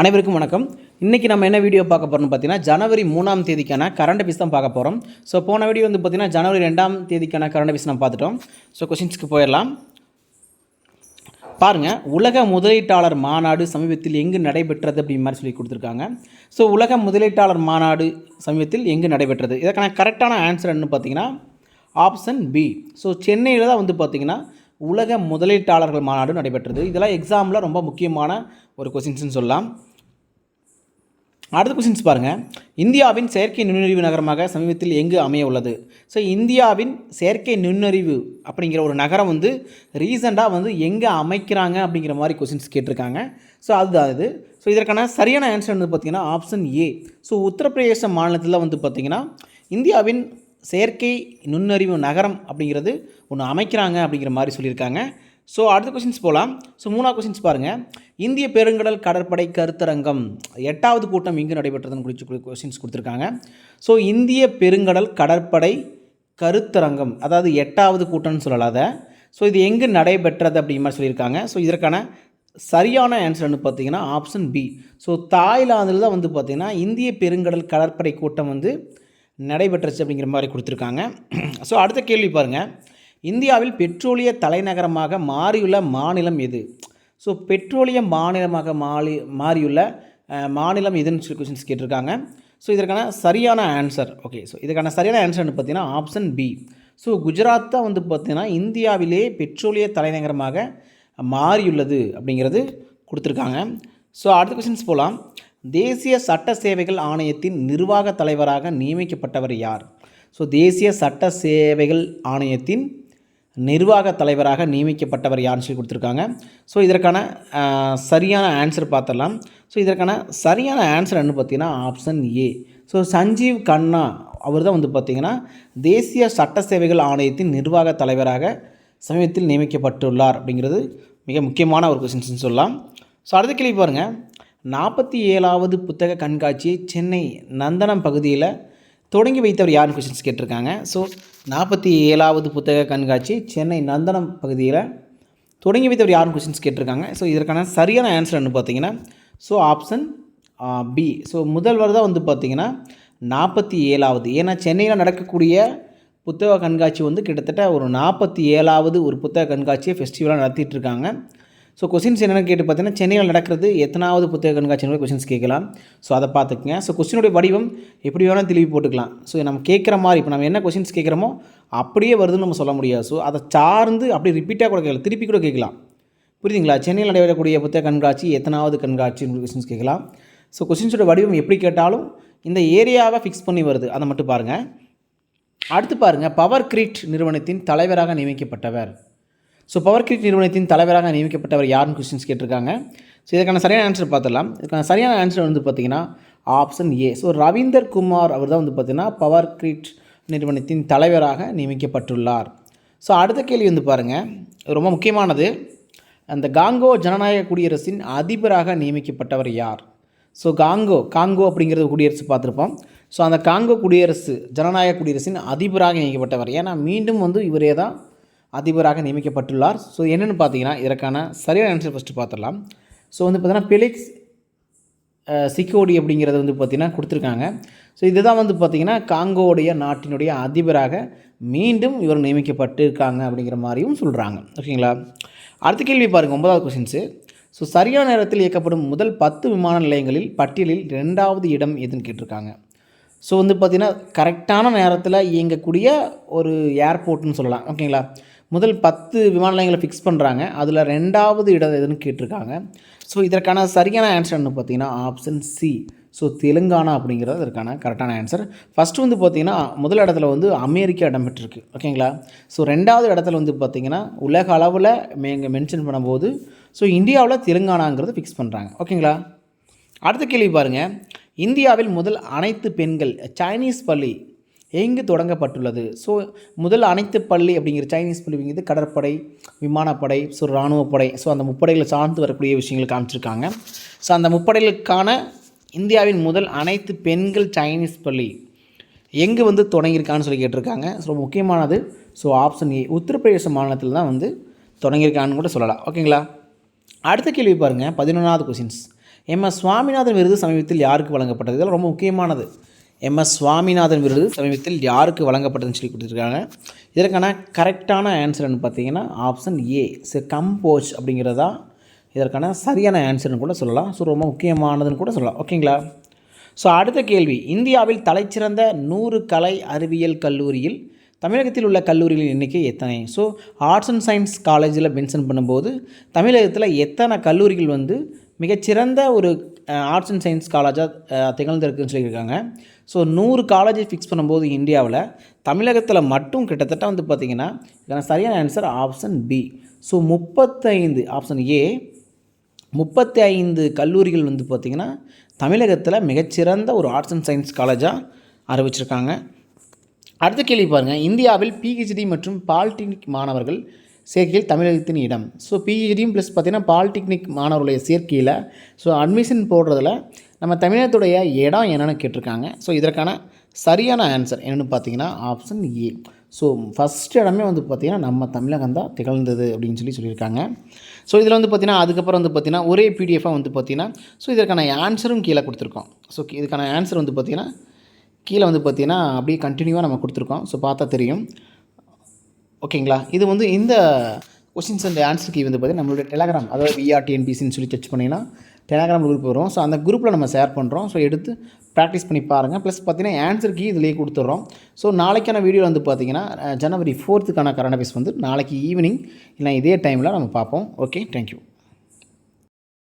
அனைவருக்கும் வணக்கம். இன்றைக்கி நம்ம என்ன வீடியோ பார்க்க போகிறோம்னு பார்த்தீங்கன்னா ஜனவரி மூணாம் தேதிக்கான கரண்ட் அஃபீஸ் தான் பார்க்க போகிறோம் ஸோ போன வீடியோ வந்து பார்த்திங்கன்னா ஜனவரி ரெண்டாம் தேதிக்கான கரண்ட் அஃபேர்ஸ் நம்ம பார்த்துட்டோம். ஸோ கொஷின்ஸ்க்கு போயிடலாம். பாருங்கள் உலக முதலீட்டாளர் மாநாடு சமீபத்தில் எங்கு நடைபெற்றது அப்படிங்கிற மாதிரி சொல்லி கொடுத்துருக்காங்க. ஸோ உலக முதலீட்டாளர் மாநாடு சமீபத்தில் எங்கு நடைபெற்றது? இதற்கான கரெக்டான ஆன்சர் என்ன பார்த்தீங்கன்னா ஆப்ஷன் பி ஸோ சென்னையில் தான் வந்து பார்த்திங்கன்னா உலக முதலீட்டாளர்கள் மாநாடு நடைபெற்றது. இதெல்லாம் எக்ஸாமில் ரொம்ப முக்கியமான ஒரு கொஸ்டின்ஸ்னு சொல்லலாம். அடுத்த கொஸ்டின்ஸ் பாருங்கள் இந்தியாவின் செயற்கை நுண்ணறிவு நகரமாக சமீபத்தில் எங்கு அமைய உள்ளது? ஸோ இந்தியாவின் செயற்கை நுண்ணறிவு அப்படிங்கிற ஒரு நகரம் வந்து ரீசெண்டாக வந்து எங்கே அமைக்கிறாங்க அப்படிங்கிற மாதிரி கொஸ்டின்ஸ் கேட்டிருக்காங்க. ஸோ அதுதான் இது. ஸோ இதற்கான சரியான ஆன்சர் வந்து பார்த்திங்கன்னா ஆப்ஷன் ஏ ஸோ உத்தரப்பிரதேச மாநிலத்தில் வந்து பார்த்திங்கன்னா இந்தியாவின் செயற்கை நுண்ணறிவு நகரம் அப்படிங்கிறது ஒன்று அமைக்கிறாங்க அப்படிங்கிற மாதிரி சொல்லியிருக்காங்க. ஸோ அடுத்த கொஷின்ஸ் போகலாம் ஸோ மூணாவது கொஷின்ஸ் பாருங்கள் இந்திய பெருங்கடல் கடற்படை கருத்தரங்கம் எட்டாவது கூட்டம் இங்கு நடைபெற்றதுன்னு குறித்து கொஷின்ஸ் கொடுத்துருக்காங்க. ஸோ இந்திய பெருங்கடல் கடற்படை கருத்தரங்கம் அதாவது எட்டாவது கூட்டம்னு சொல்லலாம் அதை. ஸோ இது எங்கு நடைபெற்றது அப்படிங்கிற மாதிரி சொல்லியிருக்காங்க. ஸோ இதற்கான சரியான ஆன்சர்னு பார்த்தீங்கன்னா ஆப்ஷன் பி ஸோ தாய்லாந்தில் தான் வந்து பார்த்திங்கன்னா இந்திய பெருங்கடல் கடற்படை கூட்டம் வந்து நடைபெற்றுச்சு அப்படிங்கிற மாதிரி கொடுத்துருக்காங்க. ஸோ அடுத்த கேள்வி பாருங்கள் இந்தியாவில் பெட்ரோலிய தலைநகரமாக மாறியுள்ள மாநிலம் எது? ஸோ பெட்ரோலிய மாநிலமாக மாறி மாறியுள்ள மாநிலம் எதுன்னு சொல்லி கொஸ்டின்ஸ் கேட்டிருக்காங்க. ஸோ இதற்கான சரியான ஆன்சர் ஓகே ஸோ இதுக்கான சரியான ஆன்சர்னு பார்த்தீங்கன்னா ஆப்ஷன் பி ஸோ குஜராத் தான் வந்து பார்த்தீங்கன்னா இந்தியாவிலே பெட்ரோலிய தலைநகரமாக மாறியுள்ளது அப்படிங்கிறது கொடுத்துருக்காங்க. ஸோ அடுத்த கொஸ்டின்ஸ் போகலாம் தேசிய சட்ட சேவைகள் ஆணையத்தின் நிர்வாக தலைவராக நியமிக்கப்பட்டவர் யார்? ஸோ தேசிய சட்ட சேவைகள் ஆணையத்தின் நிர்வாக தலைவராக நியமிக்கப்பட்டவர் யாருன்னு சொல்லி கொடுத்துருக்காங்க. ஸோ இதற்கான சரியான ஆன்சர் பார்த்துடலாம். ஸோ இதற்கான சரியான ஆன்சர் என்ன பார்த்தீங்கன்னா option A so Sanjeev Kanna அவர் தான் வந்து பார்த்திங்கன்னா தேசிய சட்ட சேவைகள் ஆணையத்தின் நிர்வாக தலைவராக சமீபத்தில் நியமிக்கப்பட்டுள்ளார் அப்படிங்கிறது மிக முக்கியமான ஒரு கொஸ்டின்ஸ்னு சொல்லலாம். ஸோ அடுத்த கேள்வி பாருங்கள் நாற்பத்தி ஏழாவது புத்தக கண்காட்சியை சென்னை நந்தனம் பகுதியில் தொடங்கி வைத்தவர் யாருன்னு கொஷின்ஸ் கேட்டிருக்காங்க. ஸோ நாற்பத்தி ஏழாவது புத்தக கண்காட்சி சென்னை நந்தனம் பகுதியில் தொடங்கி வைத்தவர் யாருன்னு கொஷின்ஸ் கேட்டிருக்காங்க. ஸோ இதற்கான சரியான ஆன்சர் என்ன பார்த்தீங்கன்னா ஸோ ஆப்ஷன் பி ஸோ முதல்வர் தான் வந்து பார்த்திங்கன்னா நாற்பத்தி ஏழாவது. ஏன்னா சென்னையில் நடக்கக்கூடிய புத்தக கண்காட்சி வந்து கிட்டத்தட்ட ஒரு நாற்பத்தி ஏழாவது ஒரு புத்தக கண்காட்சியை ஃபெஸ்டிவலாக நடத்திட்டுருக்காங்க ஸோ கொஸ்டின்ஸ் என்னென்னு கேட்டு பார்த்தீங்கன்னா சென்னையில் நடக்கிறது எத்தனாவது புத்தக கண்காட்சின்னு கொஸ்டின்ஸ் கேட்கலாம். ஸோ அதை பார்த்துக்குங்க. ஸோ கொஸ்டினுடைய வடிவம் எப்படி வேணால் திருப்பி போட்டுக்கலாம். ஸோ நம்ம கேட்குற மாதிரி இப்போ நம்ம என்ன கொஸ்டின்ஸ் கேட்குறோமோ அப்படியே வருதுன்னு நம்ம சொல்ல முடியாது. ஸோ அதை சார்ந்து அப்படியே ரிப்பீட்டாக கூட கேட்கலாம். திருப்பி கூட கேட்கலாம். புரியுதுங்களா? சென்னையில் நடைபெறக்கூடிய புத்தக கண்காட்சி எத்தனாவது கண்காட்சி கொஸ்டின்ஸ் கேட்கலாம். ஸோ கொஸ்டின்ஸோட வடிவம் எப்படி கேட்டாலும் இந்த ஏரியாவை ஃபிக்ஸ் பண்ணி வருது. அதை மட்டும் பாருங்கள் அடுத்து பாருங்கள் பவர் கிரிட் நிறுவனத்தின் தலைவராக நியமிக்கப்பட்டவர். ஸோ பவர் கிரிட் நிறுவனத்தின் தலைவராக நியமிக்கப்பட்டவர் யாருன்னு கொஸ்டின்ஸ் கேட்டிருக்காங்க. ஸோ இதுக்கான சரியான ஆன்சர் பார்த்துடலாம். இதுக்கான சரியான ஆன்சர் வந்து பார்த்தீங்கன்னா option A so Ravinder Kumar அவர் தான் வந்து பார்த்திங்கன்னா பவர் கிரிட் நிறுவனத்தின் தலைவராக நியமிக்கப்பட்டுள்ளார். ஸோ அடுத்த கேள்வி வந்து பாருங்கள் ரொம்ப முக்கியமானது. அந்த காங்கோ ஜனநாயக குடியரசின் அதிபராக நியமிக்கப்பட்டவர் யார்? ஸோ காங்கோ காங்கோ அப்படிங்கிறது குடியரசு பார்த்துருப்போம். ஸோ அந்த காங்கோ குடியரசு ஜனநாயக குடியரசின் அதிபராக நியமிக்கப்பட்டவர். ஏன்னா மீண்டும் வந்து இவரே தான் அதிபராக நியமிக்கப்பட்டுள்ளார். ஸோ என்னென்னு பார்த்தீங்கன்னா இதற்கான சரியான ஆன்சர் ஃபஸ்ட்டு பார்த்துடலாம். ஸோ வந்து பார்த்தீங்கன்னா பெலிக்ஸ் சிக்கோடி அப்படிங்கிறது வந்து பார்த்திங்கன்னா கொடுத்துருக்காங்க. ஸோ இதுதான் வந்து பார்த்திங்கன்னா காங்கோடைய நாட்டினுடைய அதிபராக மீண்டும் இவர் நியமிக்கப்பட்டு இருக்காங்க அப்படிங்கிற மாதிரியும் சொல்கிறாங்க ஓகேங்களா? அடுத்த கேள்வி பாருங்கள் ஒன்பதாவது கொஸ்டின்ஸு ஸோ சரியான நேரத்தில் இயக்கப்படும் முதல் பத்து விமான நிலையங்களில் பட்டியலில் ரெண்டாவது இடம் எதுன்னு கேட்டிருக்காங்க. ஸோ வந்து பார்த்திங்கன்னா கரெக்டான நேரத்தில் இயங்கக்கூடிய ஒரு ஏர்போர்ட்னு சொல்லலாம். ஓகேங்களா? முதல் பத்து விமான நிலையங்களை ஃபிக்ஸ் பண்ணுறாங்க அதில் ரெண்டாவது இடம் எதுன்னு கேட்டிருக்காங்க. ஸோ இதற்கான சரியான ஆன்சர்னு பார்த்தீங்கன்னா ஆப்ஷன் சி ஸோ தெலுங்கானா அப்படிங்கிறது அதற்கான கரெக்டான ஆன்சர் ஃபஸ்ட்டு வந்து பார்த்திங்கன்னா முதல் இடத்துல வந்து அமெரிக்கா இடம் பெற்றிருக்கு ஓகேங்களா? ஸோ ரெண்டாவது இடத்துல வந்து பார்த்திங்கன்னா உலக அளவில் இங்கே மென்ஷன் பண்ணும்போது ஸோ இந்தியாவில் தெலுங்கானாங்கிறது ஃபிக்ஸ் பண்ணுறாங்க ஓகேங்களா? அடுத்த கேள்வி பாருங்கள் இந்தியாவில் முதல் அனைத்து பெண்கள் சைனீஸ் பள்ளி எங்கு தொடங்கப்பட்டுள்ளது? ஸோ முதல் அனைத்து பள்ளி அப்படிங்கிற சைனீஸ் பள்ளிங்கிறது கடற்படை விமானப்படை ஸோ இராணுவப்படை. ஸோ அந்த முப்படைகளை சார்ந்து வரக்கூடிய விஷயங்கள் காமிச்சிருக்காங்க ஸோ அந்த முப்படைகளுக்கான இந்தியாவின் முதல் அனைத்து பெண்கள் சைனீஸ் பள்ளி எங்கே வந்து தொடங்கியிருக்கான்னு சொல்லி கேட்டிருக்காங்க. ஸோ முக்கியமானது ஸோ ஆப்ஷன் ஏ உத்தரப்பிரதேச மாநிலத்தில் தான் வந்து தொடங்கியிருக்கான்னு கூட சொல்லலாம். ஓகேங்களா அடுத்த கேள்வி பாருங்கள் பதினொன்றாவது கொஷின்ஸ் எம்எஸ் சுவாமிநாதன் விருது சமீபத்தில் யாருக்கு வழங்கப்பட்டது? இதெல்லாம் ரொம்ப முக்கியமானது. எம்எஸ் சுவாமிநாதன் விருது சமீபத்தில் யாருக்கு வழங்கப்பட்டதுன்னு சொல்லி கொடுத்துருக்காங்க. இதற்கான கரெக்டான ஆன்சர்னு பார்த்தீங்கன்னா ஆப்ஷன் ஏ ஸோ கம்போஸ் அப்படிங்கிறதா இதற்கான சரியான ஆன்சர்னு கூட சொல்லலாம். ஸோ ரொம்ப முக்கியமானதுன்னு கூட சொல்லலாம். ஓகேங்களா ஸோ அடுத்த கேள்வி. இந்தியாவில் தலைச்சிறந்த நூறு கலை அறிவியல் கல்லூரியில் தமிழகத்தில் உள்ள கல்லூரிகளின் எண்ணிக்கை எத்தனை? ஸோ ஆர்ட்ஸ் அண்ட் சயின்ஸ் காலேஜில் மென்ஷன் பண்ணும்போது தமிழகத்தில் எத்தனை கல்லூரிகள் வந்து மிகச்சிறந்த ஒரு ஆர்ட்ஸ் அண்ட் சயின்ஸ் காலேஜாக திகழ்ந்திருக்குன்னு சொல்லியிருக்காங்க. ஸோ நூறு காலேஜை ஃபிக்ஸ் பண்ணும்போது இந்தியாவில் தமிழகத்தில் மட்டும் கிட்டத்தட்ட வந்து பார்த்திங்கன்னா இதுக்கான சரியான ஆன்சர் ஆப்ஷன் பி ஸோ முப்பத்தைந்து ஆப்ஷன் ஏ முப்பத்தி ஐந்து கல்லூரிகள் வந்து பார்த்திங்கன்னா தமிழகத்தில் மிகச்சிறந்த ஒரு ஆர்ட்ஸ் அண்ட் சயின்ஸ் காலேஜாக அறிவிச்சிருக்காங்க. அடுத்த கேள்வி பாருங்கள் இந்தியாவில் பிஹெச்டி மற்றும் பாலிடெக்னிக் மாணவர்கள் சேர்க்கையில் தமிழகத்தின் இடம். ஸோ பிஹெச்டியும் ப்ளஸ் பார்த்திங்கன்னா பாலிடெக்னிக் மாணவர்களுடைய சேர்க்கையில் ஸோ அட்மிஷன் போடுறதுல நம்ம தமிழகத்துடைய இடம் என்னென்னு கேட்டிருக்காங்க. ஸோ இதற்கான சரியான ஆன்சர் என்னென்னு பார்த்தீங்கன்னா ஆப்ஷன் ஏ ஸோ ஃபஸ்ட் இடமே வந்து பார்த்திங்கன்னா நம்ம தமிழகம் தான் திகழ்ந்தது அப்படின்னு சொல்லி சொல்லியிருக்காங்க. ஸோ இதில் வந்து பார்த்திங்கன்னா அதுக்கப்புறம் வந்து பார்த்திங்கன்னா ஒரே பிடிஎஃபாக வந்து பார்த்திங்கன்னா ஸோ இதற்கான ஆன்சரும் கீழே கொடுத்துருக்கோம். ஸோ இதுக்கான ஆன்சர் வந்து பார்த்திங்கன்னா கீழே வந்து பார்த்திங்கன்னா அப்படியே கண்டினியூவாக நம்ம கொடுத்துருக்கோம். ஸோ பார்த்தா தெரியும். ஓகேங்களா? இது வந்து இந்த கொஷின்ஸ் அண்ட் ஆன்சர் கீ வந்து பார்த்திங்கன்னா நம்மளுடைய டெலகிராம் அதாவது விஆர்டிஎன்பிசின்னு சொல்லி சர்ச் பண்ணிங்கன்னா டெலகிராம் குரூப் வரும். ஸோ அந்த குரூப்பில் நம்ம ஷேர் பண்ணுறோம் ஸோ எடுத்து ப்ராக்டிஸ் பண்ணி பாருங்கள் ப்ளஸ் பார்த்தீங்கன்னா ஆன்சர் கீ இதிலேயே கொடுத்துட்றோம் ஸோ நாளைக்கான வீடியோ வந்து பார்த்தீங்கன்னா ஜனவரி ஃபோர்த்துக்கான கரண்ட் அஃபேர்ஸ் வந்து நாளைக்கு ஈவினிங் இல்லை இதே டைமில் நம்ம பார்ப்போம். Okay thank you